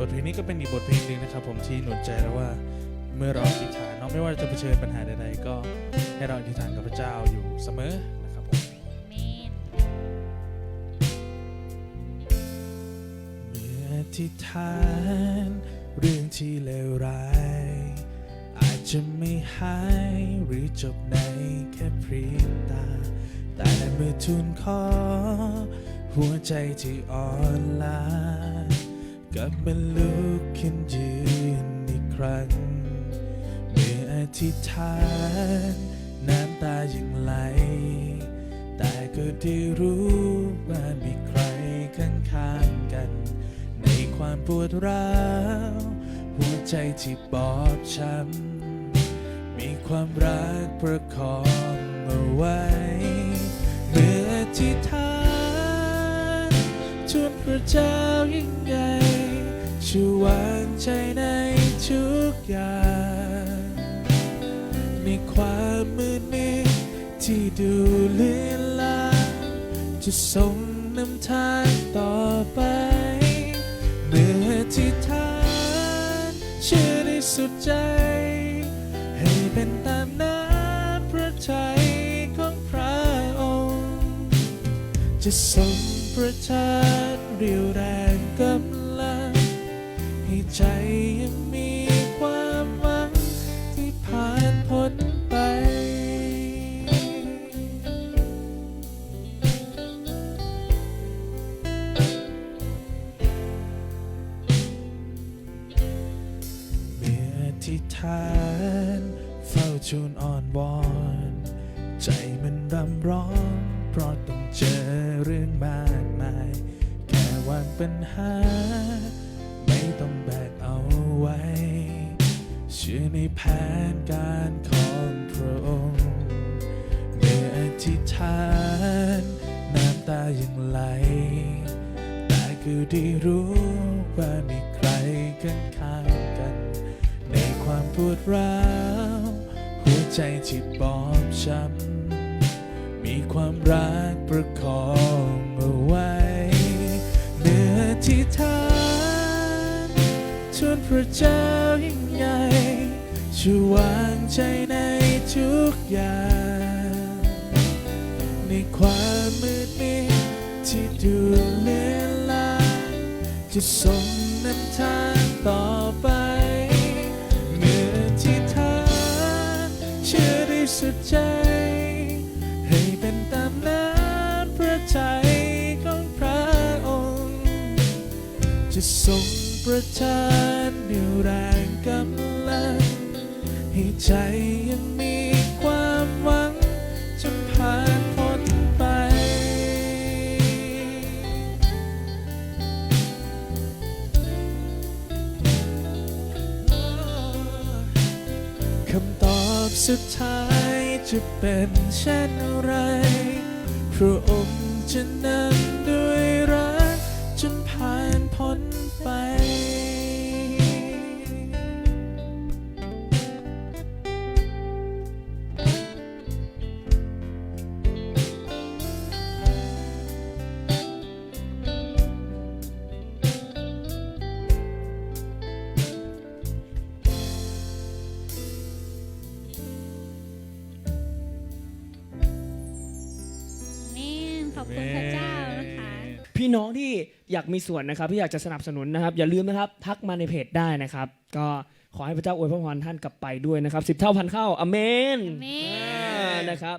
บทเพลงนี้ก็เป็นอีกบทเพลงหนึ่งนะครับ ผมที่หนุนใจแล้วว่าเมื่อเราอธิษฐานเนาะไม่ว่าจะเผชิญปัญหาใดๆก็ให้เราอธิษฐานกับพระเจ้าอยู่เสมอนะครับผมเมนเมื่ออธิษฐานเรื่องที่เลวร้ายอาจจะไม่หายหรือจบในแค่พริบตา แต่เมื่อทูลขอหัวใจที่อ่อนล้า กลับมาลุกขึ้นยืนอีกครั้ง เมื่ออธิษฐานน้ำตายังไหล แต่ก็ได้รู้ว่ามีใครข้างๆกัน ในความปวดร้าวหัวใจที่บอบช้ำมีความรักประคองเอาไว้ เมื่ออธิษฐานจนพระเจ้ายิ่งใหญ่ ช่วยวางใจในทุกอย่างในความมืดมิดที่ดูเลือนลางจะส่งนำทางต่อไป เมื่อที่ทานเชื่อได้สุดใจ ให้เป็นตามน้ำพระทัยของพระองค์ จะส่งประทานเรียวแรงกำลัง ใจยังมีความหวังที่ผ่านพ้นไป เมื่อที่ทานเฝ้าชูนอ่อนวอน ใจมันรำร้องเพราะต้องเจอเรื่องมากมาย แค่วางปัญหา แผนการของพระองค์เมื่ออธิษฐานน้ำตายังไหล แต่ก็ได้รู้ว่ามีใครข้างข้างกัน ในความปวดร้าวหัวใจที่บอบช้ำมีความรักประคองเอาไว้เมื่อที่ทานชวนพระเจ้ายิ่งใหญ่ ช่วยวางใจในทุกอย่าง ในความมืดมิดที่ดูเลือนลางจะส่งนำทางต่อไป เมื่อที่ทานเชื่อได้สุดใจ ให้เป็นตามน้ำพระทัยของพระองค์ จะส่งประทานเดียวแรงกำลัง ให้ใจยังมีความหวังจนผ่านพ้นไป คำตอบสุดท้ายจะเป็นเช่นไร พระองค์จะนำด้วยรักจนผ่านพ้นไป อบคุณพระเจ้านะคะ พี่น้องที่อยากมีส่วนนะครับที่อยากจะสนับสนุนนะครับ อย่าลืมนะครับทักมาในเพจได้นะครับ ก็ขอให้พระเจ้าอวยพรท่านกลับไปด้วยนะครับสิบเท่าพันเข้าอเมนอาเมนอ่านะครับ